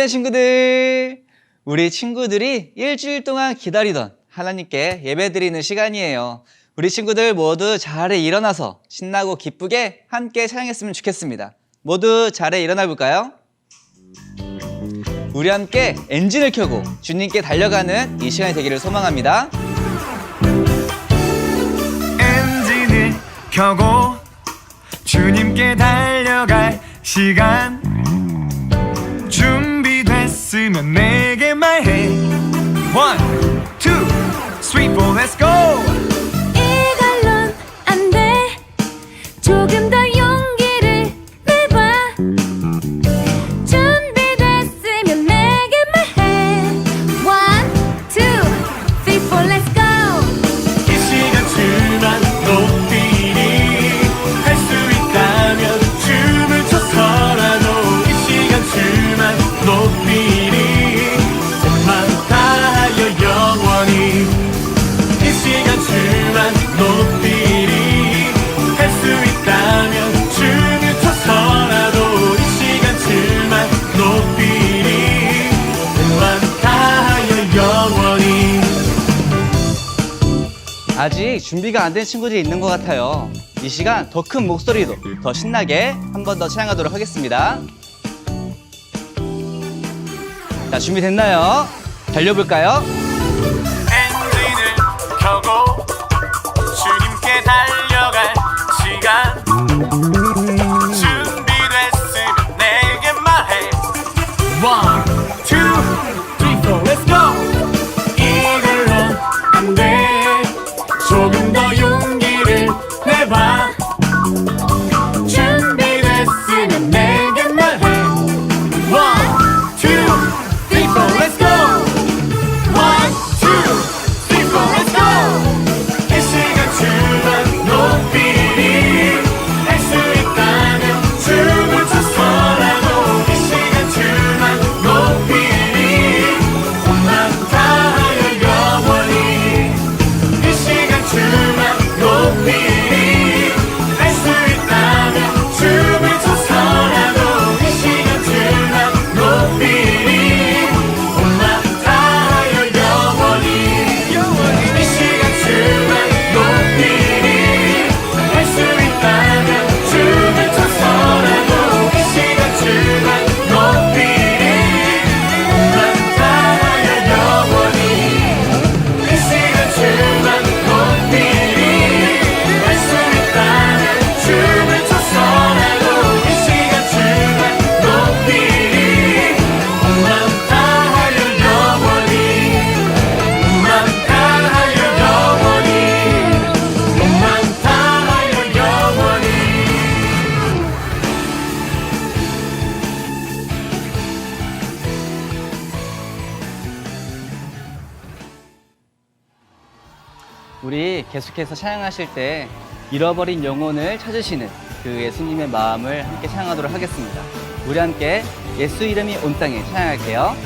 준비된 친구들, 우리 친구들이 일주일 동안 기다리던 하나님께 예배드리는 시간이에요. 우리 친구들 모두 자리에 일어나서 신나고 기쁘게 함께 찬양했으면 좋겠습니다. 모두 자리에 일어나 볼까요? 우리 함께 엔진을 켜고 주님께 달려가는 이 시간이 되기를 소망합니다. 엔진을 켜고 주님께 달려갈 시간 준비됐으면 내게 말해 One, two, three, four, let's go 아직 준비가 안 된 친구들이 있는 것 같아요. 이 시간 더 큰 목소리로 더 신나게 한 번 더 찬양하도록 하겠습니다. 자, 준비됐나요? 달려볼까요? 조 계속해서 찬양하실 때 잃어버린 영혼을 찾으시는 그 예수님의 마음을 함께 찬양하도록 하겠습니다. 우리 함께 예수 이름이 온 땅에 찬양할게요.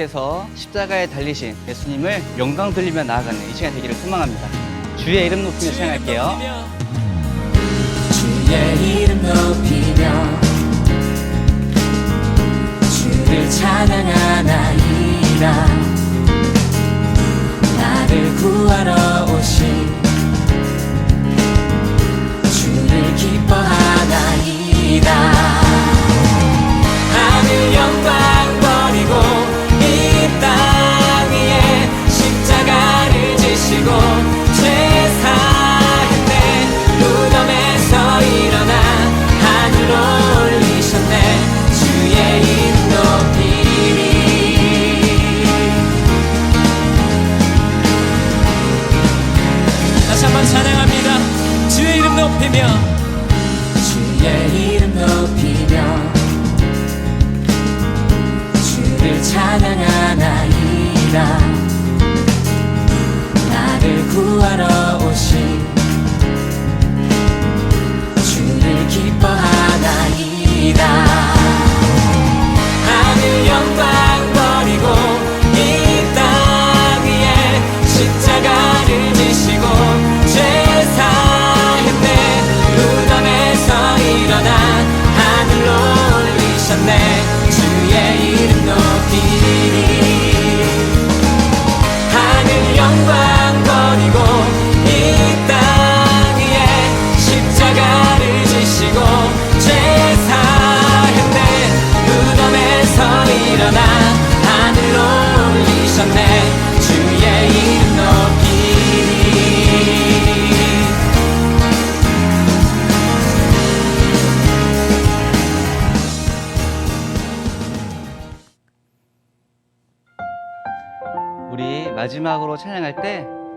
계속해서 십자가에 달리신 예수님을 영광 돌리며 나아가는 이 시간 되기를 소망합니다. 주의 이름 높이며 찬양할게요. 주의 이름 높이며 주를 찬양하나이다 나를 구하러 오신 주를 기뻐하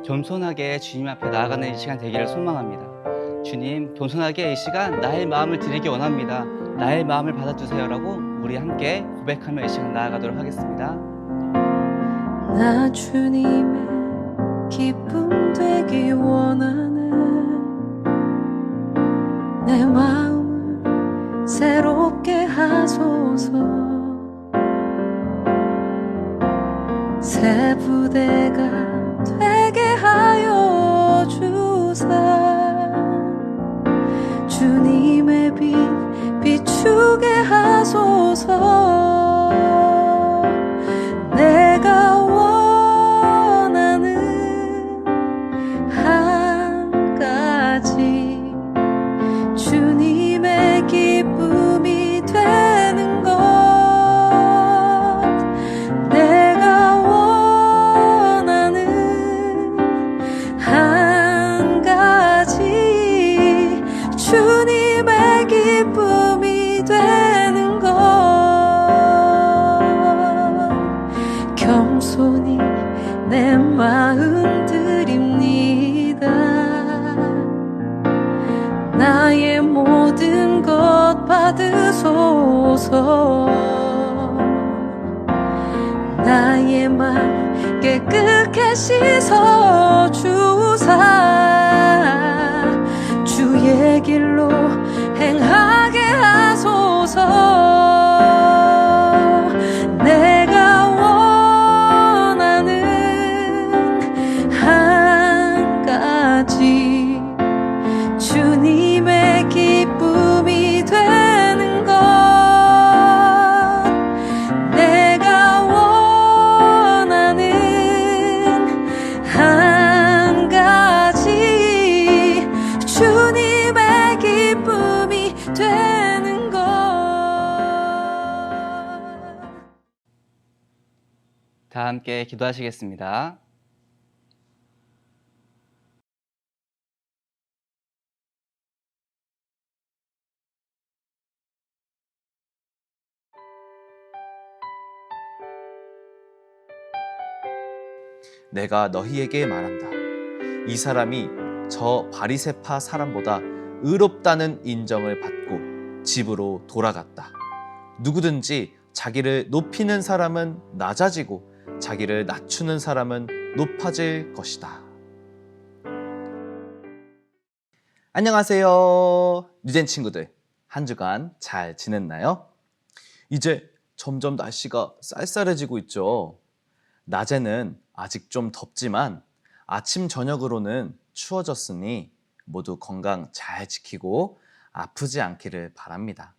겸손하게 주님 앞에 나아가는 이 시간 되기를 소망합니다. 주님, 겸손하게 이 시간 나의 마음을 드리기 원합니다. 나의 마음을 받아주세요라고 우리 함께 고백하며 이 시간 나아가도록 하겠습니다. 나 주님의 기쁨 되기 원하네 내 마음을 새롭게 하소서 새 부대가 비추게 하소서. 내가 원하는 한 가지 주님 기도하시겠습니다. 내가 너희에게 말한다. 이 사람이 저 바리세파 사람보다 의롭다는 인정을 받고 집으로 돌아갔다. 누구든지 자기를 높이는 사람은 낮아지고 자기를 낮추는 사람은 높아질 것이다. 안녕하세요. 유젠 친구들. 한 주간 잘 지냈나요? 이제 점점 날씨가 쌀쌀해지고 있죠. 낮에는 아직 좀 덥지만 아침 저녁으로는 추워졌으니 모두 건강 잘 지키고 아프지 않기를 바랍니다.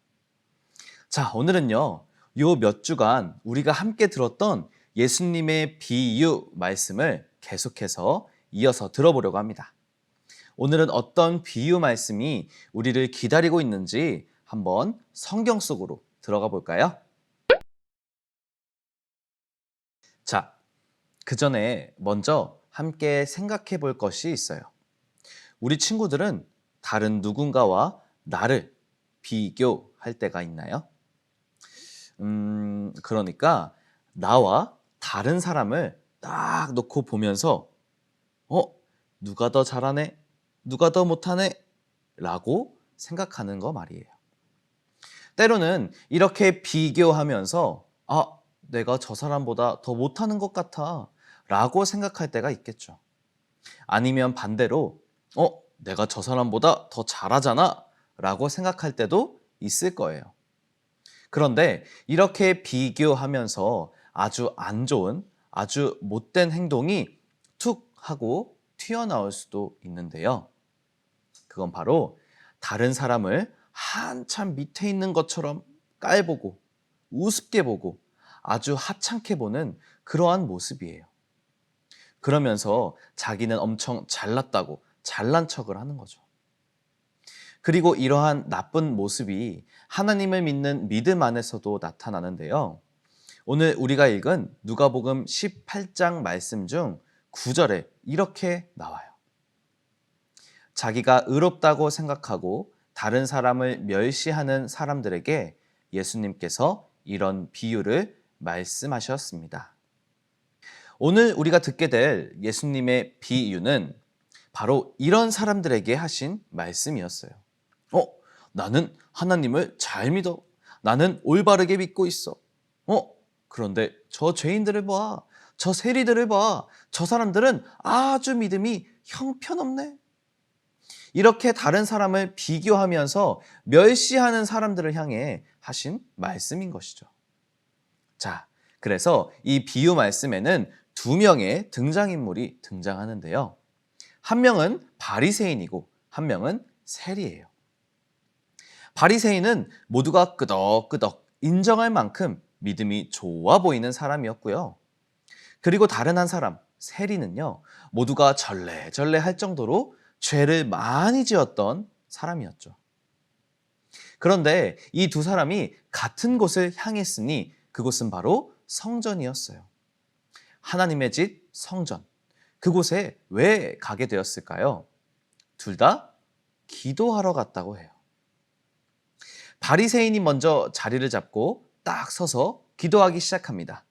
자, 오늘은요. 요 몇 주간 우리가 함께 들었던 예수님의 비유 말씀을 계속해서 이어서 들어보려고 합니다. 오늘은 어떤 비유 말씀이 우리를 기다리고 있는지 한번 성경 속으로 들어가 볼까요? 자, 그 전에 먼저 함께 생각해 볼 것이 있어요. 우리 친구들은 다른 누군가와 나를 비교할 때가 있나요? 음, 그러니까 나와 다른 사람을 딱 놓고 보면서 어, 누가 더 잘하네? 누가 더 못하네? 라고 생각하는 거 말이에요. 때로는 이렇게 비교하면서 아, 내가 저 사람보다 더 못하는 것 같아 라고 생각할 때가 있겠죠. 아니면 반대로 어, 내가 저 사람보다 더 잘하잖아 라고 생각할 때도 있을 거예요. 그런데 이렇게 비교하면서 아주 안 좋은, 아주 못된 행동이 툭 하고 튀어나올 수도 있는데요. 그건 바로 다른 사람을 한참 밑에 있는 것처럼 깔보고 우습게 보고 아주 하찮게 보는 그러한 모습이에요. 그러면서 자기는 엄청 잘났다고 잘난 척을 하는 거죠. 그리고 이러한 나쁜 모습이 하나님을 믿는 믿음 안에서도 나타나는데요. 오늘 우리가 읽은 누가복음 18장 말씀 중 9절에 이렇게 나와요. 자기가 의롭다고 생각하고 다른 사람을 멸시하는 사람들에게 예수님께서 이런 비유를 말씀하셨습니다. 오늘 우리가 듣게 될 예수님의 비유는 바로 이런 사람들에게 하신 말씀이었어요. 어, 나는 하나님을 잘 믿어. 나는 올바르게 믿고 있어. 어, 그런데 저 죄인들을 봐. 저 세리들을 봐. 저 사람들은 아주 믿음이 형편없네. 이렇게 다른 사람을 비교하면서 멸시하는 사람들을 향해 하신 말씀인 것이죠. 자, 그래서 이 비유 말씀에는 두 명의 등장인물이 등장하는데요. 한 명은 바리새인이고 한 명은 세리예요. 바리새인은 모두가 끄덕끄덕 인정할 만큼 믿음이 좋아 보이는 사람이었고요. 그리고 다른 한 사람, 세리는요, 모두가 절레절레 할 정도로 죄를 많이 지었던 사람이었죠. 그런데 이 두 사람이 같은 곳을 향했으니 그곳은 바로 성전이었어요. 하나님의 집 성전. 그곳에 왜 가게 되었을까요? 둘 다 기도하러 갔다고 해요. 바리새인이 먼저 자리를 잡고 딱 서서 기도하기 시작합니다.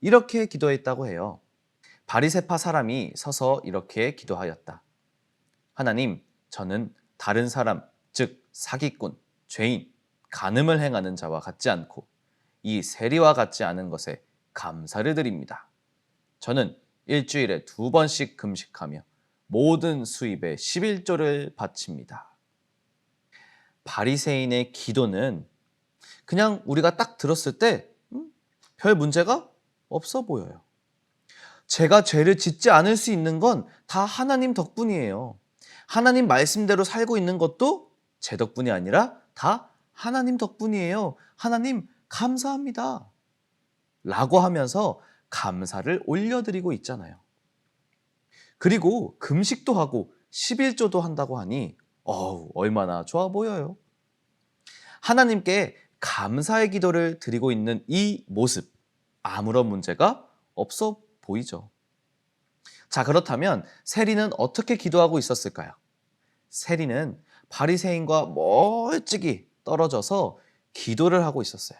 이렇게 기도했다고 해요. 바리새파 사람이 서서 이렇게 기도하였다. 하나님, 저는 다른 사람, 즉 사기꾼, 죄인, 간음을 행하는 자와 같지 않고 이 세리와 같지 않은 것에 감사를 드립니다. 저는 일주일에 두 번씩 금식하며 모든 수입의 11조를 바칩니다. 바리새인의 기도는 그냥 우리가 딱 들었을 때 별 문제가 없어 보여요. 제가 죄를 짓지 않을 수 있는 건 다 하나님 덕분이에요. 하나님 말씀대로 살고 있는 것도 제 덕분이 아니라 다 하나님 덕분이에요. 하나님 감사합니다. 라고 하면서 감사를 올려드리고 있잖아요. 그리고 금식도 하고 11조도 한다고 하니 어우, 얼마나 좋아 보여요. 하나님께 감사의 기도를 드리고 있는 이 모습, 아무런 문제가 없어 보이죠. 자, 그렇다면 세리는 어떻게 기도하고 있었을까요? 세리는 바리새인과 멀찍이 떨어져서 기도를 하고 있었어요.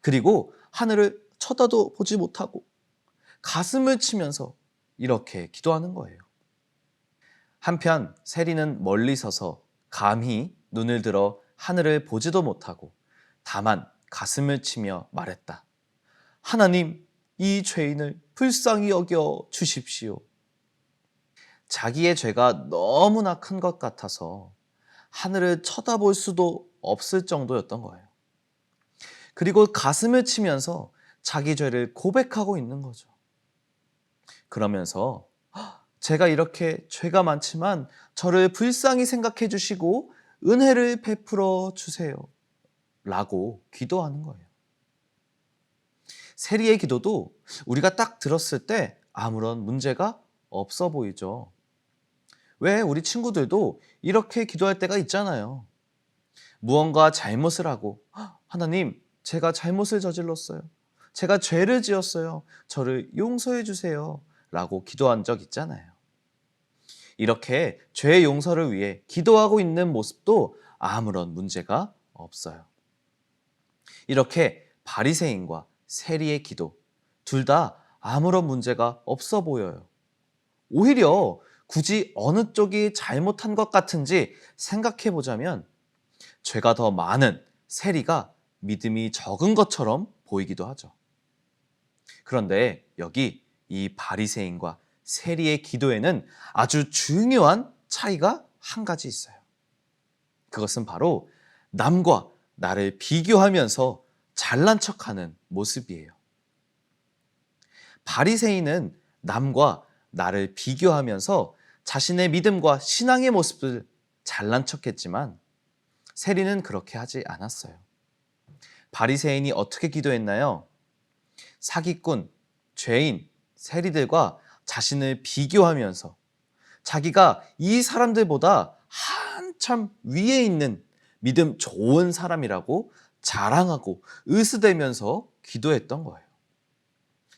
그리고 하늘을 쳐다도 보지 못하고 가슴을 치면서 이렇게 기도하는 거예요. 한편 세리는 멀리 서서 감히 눈을 들어 하늘을 보지도 못하고 다만 가슴을 치며 말했다. 하나님, 이 죄인을 불쌍히 여겨 주십시오. 자기의 죄가 너무나 큰 것 같아서 하늘을 쳐다볼 수도 없을 정도였던 거예요. 그리고 가슴을 치면서 자기 죄를 고백하고 있는 거죠. 그러면서 "헉, 제가 이렇게 죄가 많지만 저를 불쌍히 생각해 주시고 은혜를 베풀어 주세요. 라고 기도하는 거예요. 세리의 기도도 우리가 딱 들었을 때 아무런 문제가 없어 보이죠. 왜 우리 친구들도 이렇게 기도할 때가 있잖아요. 무언가 잘못을 하고 "헉, 하나님 제가 잘못을 저질렀어요. 제가 죄를 지었어요. 저를 용서해 주세요. 라고 기도한 적 있잖아요. 이렇게 죄의 용서를 위해 기도하고 있는 모습도 아무런 문제가 없어요. 이렇게 바리새인과 세리의 기도 둘 다 아무런 문제가 없어 보여요. 오히려 굳이 어느 쪽이 잘못한 것 같은지 생각해 보자면 죄가 더 많은 세리가 믿음이 적은 것처럼 보이기도 하죠. 그런데 여기 이 바리새인과 세리의 기도에는 아주 중요한 차이가 한 가지 있어요. 그것은 바로 남과 나를 비교하면서 잘난 척하는 모습이에요. 바리새인은 남과 나를 비교하면서 자신의 믿음과 신앙의 모습을 잘난 척했지만 세리는 그렇게 하지 않았어요. 바리새인이 어떻게 기도했나요? 사기꾼, 죄인, 세리들과 자신을 비교하면서 자기가 이 사람들보다 한참 위에 있는 믿음 좋은 사람이라고 자랑하고 으스대면서 기도했던 거예요.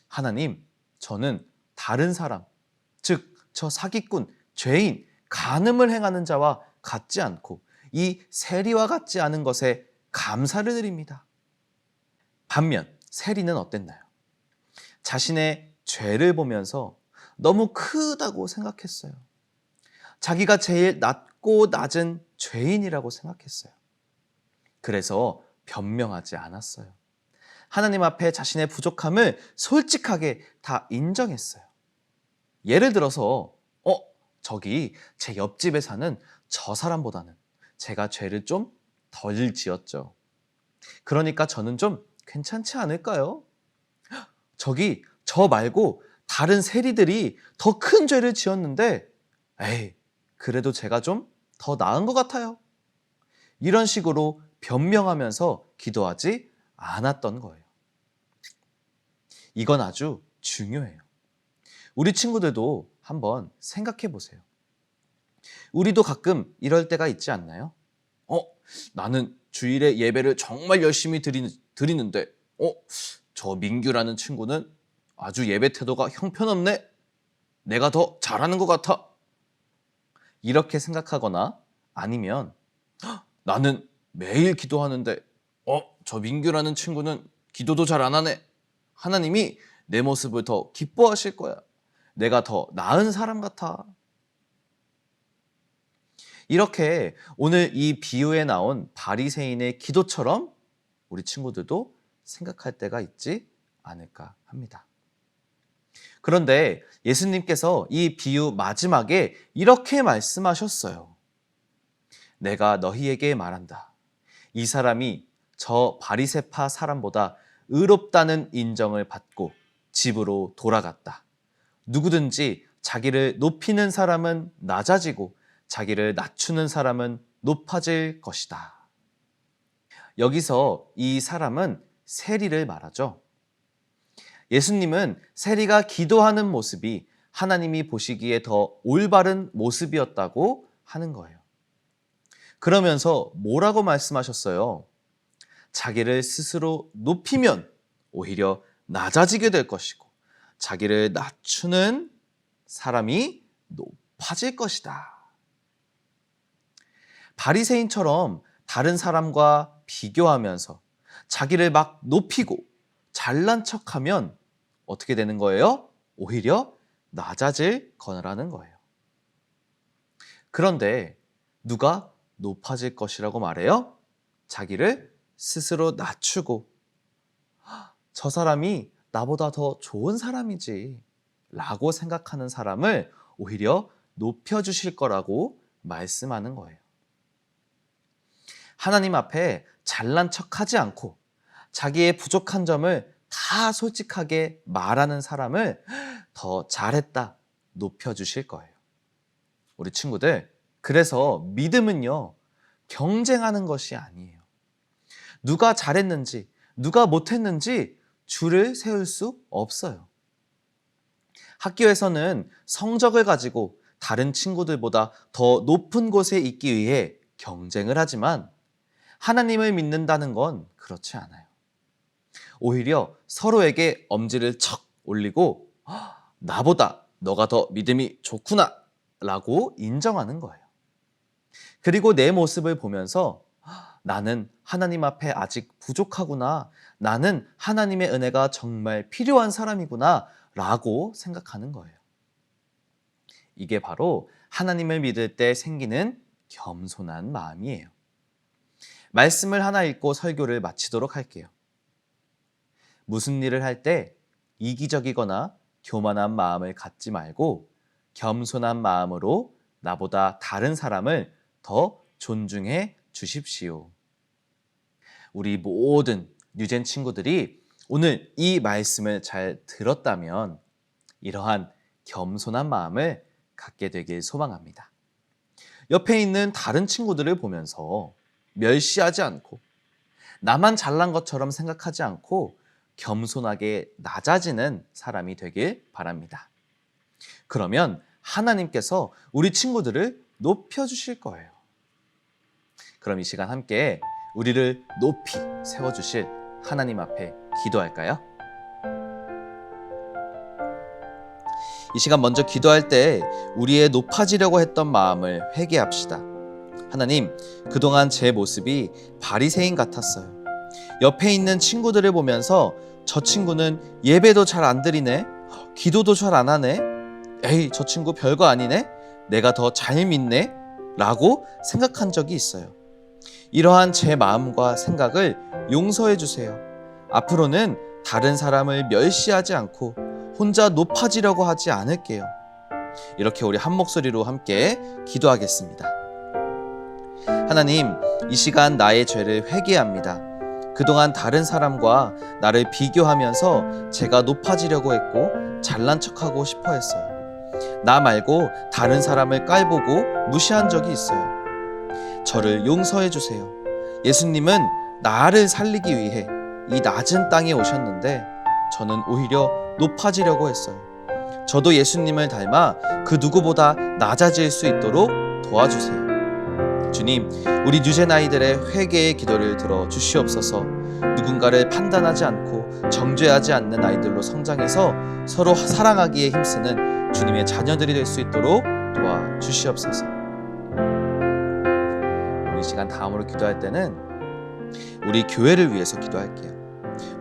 하나님, 저는 다른 사람, 즉, 저 사기꾼, 죄인, 간음을 행하는 자와 같지 않고 이 세리와 같지 않은 것에 감사를 드립니다. 반면 세리는 어땠나요? 자신의 죄를 보면서 너무 크다고 생각했어요. 자기가 제일 낮고 낮은 죄인이라고 생각했어요. 그래서 변명하지 않았어요. 하나님 앞에 자신의 부족함을 솔직하게 다 인정했어요. 예를 들어서, 어, 저기 제 옆집에 사는 저 사람보다는 제가 죄를 좀 덜 지었죠. 그러니까 저는 좀 괜찮지 않을까요? 저기 저 말고 다른 세리들이 더 큰 죄를 지었는데, 에이, 그래도 제가 좀 더 나은 것 같아요. 이런 식으로 변명하면서 기도하지 않았던 거예요. 이건 아주 중요해요. 우리 친구들도 한번 생각해 보세요. 우리도 가끔 이럴 때가 있지 않나요? 어, 나는 주일에 예배를 정말 열심히 드리, 드리는데, 어, 저 민규라는 친구는 아주 예배 태도가 형편없네. 내가 더 잘하는 것 같아. 이렇게 생각하거나 아니면 "헉, 나는 매일 기도하는데, 어, 저 민규라는 친구는 기도도 잘 안 하네. 하나님이 내 모습을 더 기뻐하실 거야. 내가 더 나은 사람 같아. 이렇게 오늘 이 비유에 나온 바리새인의 기도처럼 우리 친구들도 생각할 때가 있지 않을까 합니다. 그런데 예수님께서 이 비유 마지막에 이렇게 말씀하셨어요. 내가 너희에게 말한다. 이 사람이 저 바리세파 사람보다 의롭다는 인정을 받고 집으로 돌아갔다. 누구든지 자기를 높이는 사람은 낮아지고 자기를 낮추는 사람은 높아질 것이다. 여기서 이 사람은 세리를 말하죠. 예수님은 세리가 기도하는 모습이 하나님이 보시기에 더 올바른 모습이었다고 하는 거예요. 그러면서 뭐라고 말씀하셨어요? 자기를 스스로 높이면 오히려 낮아지게 될 것이고, 자기를 낮추는 사람이 높아질 것이다. 바리새인처럼 다른 사람과 비교하면서 자기를 막 높이고 잘난 척하면 어떻게 되는 거예요? 오히려 낮아질 거라는 거예요. 그런데 누가 높아질 것이라고 말해요? 자기를 스스로 낮추고 "헉, 저 사람이 나보다 더 좋은 사람이지 라고 생각하는 사람을 오히려 높여주실 거라고 말씀하는 거예요. 하나님 앞에 잘난 척 하지 않고 자기의 부족한 점을 다 솔직하게 말하는 사람을 더 잘했다 높여주실 거예요. 우리 친구들, 그래서 믿음은요, 경쟁하는 것이 아니에요. 누가 잘했는지, 누가 못했는지 줄을 세울 수 없어요. 학교에서는 성적을 가지고 다른 친구들보다 더 높은 곳에 있기 위해 경쟁을 하지만 하나님을 믿는다는 건 그렇지 않아요. 오히려 서로에게 엄지를 척 올리고 "아, 나보다 너가 더 믿음이 좋구나 라고 인정하는 거예요. 그리고 내 모습을 보면서 "아, 나는 하나님 앞에 아직 부족하구나. 나는 하나님의 은혜가 정말 필요한 사람이구나 라고 생각하는 거예요. 이게 바로 하나님을 믿을 때 생기는 겸손한 마음이에요. 말씀을 하나 읽고 설교를 마치도록 할게요. 무슨 일을 할 때 이기적이거나 교만한 마음을 갖지 말고 겸손한 마음으로 나보다 다른 사람을 더 존중해 주십시오. 우리 모든 뉴젠 친구들이 오늘 이 말씀을 잘 들었다면 이러한 겸손한 마음을 갖게 되길 소망합니다. 옆에 있는 다른 친구들을 보면서 멸시하지 않고 나만 잘난 것처럼 생각하지 않고 겸손하게 낮아지는 사람이 되길 바랍니다. 그러면 하나님께서 우리 친구들을 높여주실 거예요. 그럼 이 시간 함께 우리를 높이 세워주실 하나님 앞에 기도할까요? 이 시간 먼저 기도할 때 우리의 높아지려고 했던 마음을 회개합시다. 하나님, 그동안 제 모습이 바리새인 같았어요. 옆에 있는 친구들을 보면서 저 친구는 예배도 잘 안 드리네. 기도도 잘 안 하네. 에이, 저 친구 별거 아니네. 내가 더 잘 믿네. 라고 생각한 적이 있어요. 이러한 제 마음과 생각을 용서해 주세요. 앞으로는 다른 사람을 멸시하지 않고 혼자 높아지려고 하지 않을게요. 이렇게 우리 한 목소리로 함께 기도하겠습니다. 하나님, 이 시간 나의 죄를 회개합니다. 그동안 다른 사람과 나를 비교하면서 제가 높아지려고 했고 잘난 척하고 싶어 했어요. 나 말고 다른 사람을 깔보고 무시한 적이 있어요. 저를 용서해 주세요. 예수님은 나를 살리기 위해 이 낮은 땅에 오셨는데 저는 오히려 높아지려고 했어요. 저도 예수님을 닮아 그 누구보다 낮아질 수 있도록 도와주세요. 주님, 우리 뉴젠 아이들의 회개의 기도를 들어 주시옵소서. 누군가를 판단하지 않고 정죄하지 않는 아이들로 성장해서 서로 사랑하기에 힘쓰는 주님의 자녀들이 될 수 있도록 도와 주시옵소서. 우리 시간 다음으로 기도할 때는 우리 교회를 위해서 기도할게요.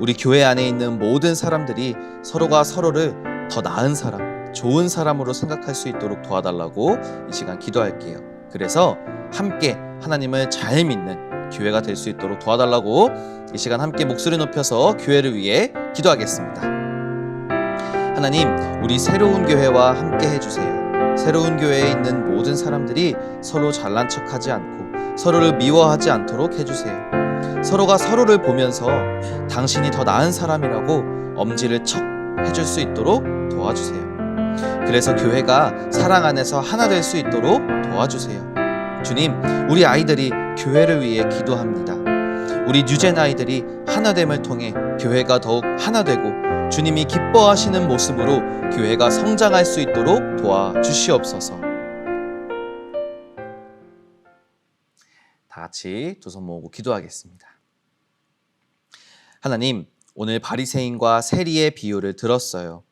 우리 교회 안에 있는 모든 사람들이 서로가 서로를 더 나은 사람, 좋은 사람으로 생각할 수 있도록 도와달라고 이 시간 기도할게요. 그래서 함께 하나님을 잘 믿는 교회가 될 수 있도록 도와달라고 이 시간 함께 목소리 높여서 교회를 위해 기도하겠습니다. 하나님, 우리 새로운 교회와 함께 해주세요. 새로운 교회에 있는 모든 사람들이 서로 잘난 척하지 않고 서로를 미워하지 않도록 해주세요. 서로가 서로를 보면서 당신이 더 나은 사람이라고 엄지를 척 해줄 수 있도록 도와주세요. 그래서 교회가 사랑 안에서 하나 될 수 있도록 도와주세요. 주님, 우리 아이들이 교회를 위해 기도합니다. 우리 뉴젠 아이들이 하나됨을 통해 교회가 더욱 하나 되고 주님이 기뻐하시는 모습으로 교회가 성장할 수 있도록 도와주시옵소서. 다 같이 두 손 모으고 기도하겠습니다. 하나님, 오늘 바리새인과 세리의 비유를 들었어요.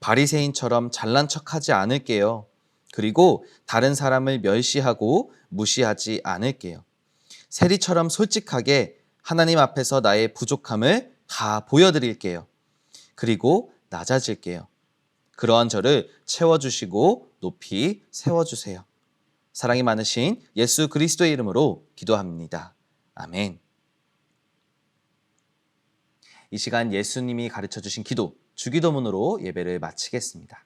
바리새인처럼 잘난 척하지 않을게요. 그리고 다른 사람을 멸시하고 무시하지 않을게요. 세리처럼 솔직하게 하나님 앞에서 나의 부족함을 다 보여드릴게요. 그리고 낮아질게요. 그러한 저를 채워주시고 높이 세워주세요. 사랑이 많으신 예수 그리스도의 이름으로 기도합니다. 아멘. 이 시간 예수님이 가르쳐 주신 기도, 주기도문으로 예배를 마치겠습니다.